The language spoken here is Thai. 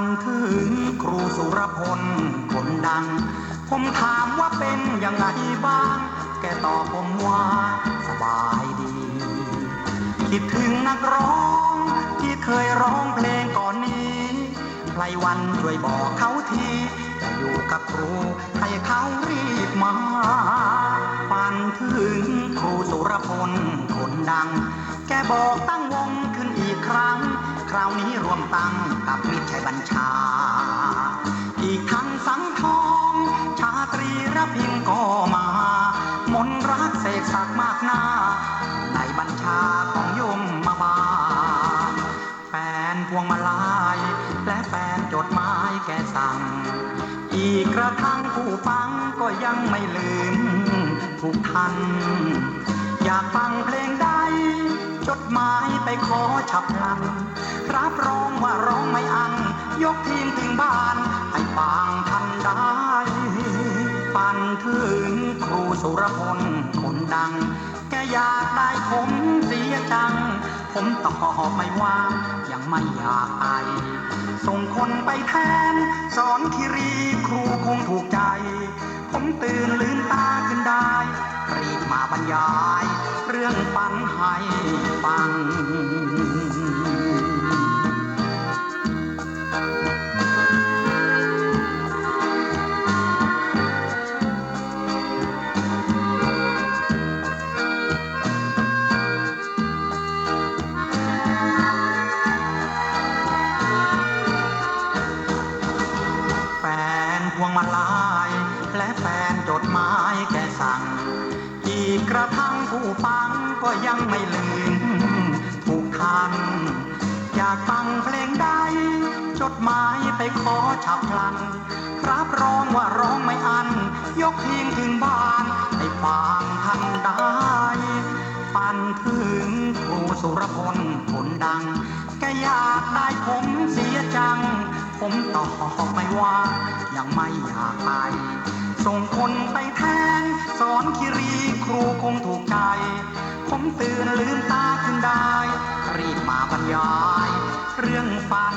ฝันถึงครูสุรพลคนดัง ผมถามว่าเป็นยังไงบ้าง แกตอบผมว่าสบายดี คิดถึงนักร้อง ที่เคยร้องเพลงก่อนนี้ใครวันช่วยบอกเขาทีจะอยู่กับครูให้เขารีบมาฝันถึงครูสุรพลคนดัง แกบอกตั้งวง คราวนี้รวมตังกับมิตรชัยบัญชา อีกทั้งสังทอง ชาตรีระพินก็มา มนรักเสกสักมากหน้า ในบัญชาของยมมาบา แฟนพวงมาลาย และแฟนจดหมายแกสั่ง อีกกระทั่งผู้ฟังก็ยังไม่ลืมทุกท่านอยากฟังเพลงใดจ ดหมายไปขอฉับพลัน รับรองว่าร้องไม่อัน ยกทีมถึงบ้าน ให้ฟังทันได้ ปันถึงครูสุรพลคนดัง แกอยากได้ผมเสียจัง ผมตอบไม่ว่า ยังไม่อยากไป ส่งคนไปแทน สอนคิรีครูคงถูกใจ ผมตื่นลืมตา บมาบรรยาย เรื่องฝันให้ฟัง แฟนพวงมาลาย และแฟนจดหมายแกสั่ง อยากฟังเพลงใด จดหมายไปขอฉับพลัน รับรองว่าร้องไม่อัน ยกทีมถึงบ้านให้ฟังทันได้ ปันถึงครูสุรพลคนดังแกอยากได้ผมเสียจัง ผมตอบไม่ว่า ยังไม่อยากไป ส่งคนไปแทน สอนคิรีครูคงถูกใจ ผมตื่นลืมตาขึ้นได้ ยาย เรื่องฝัน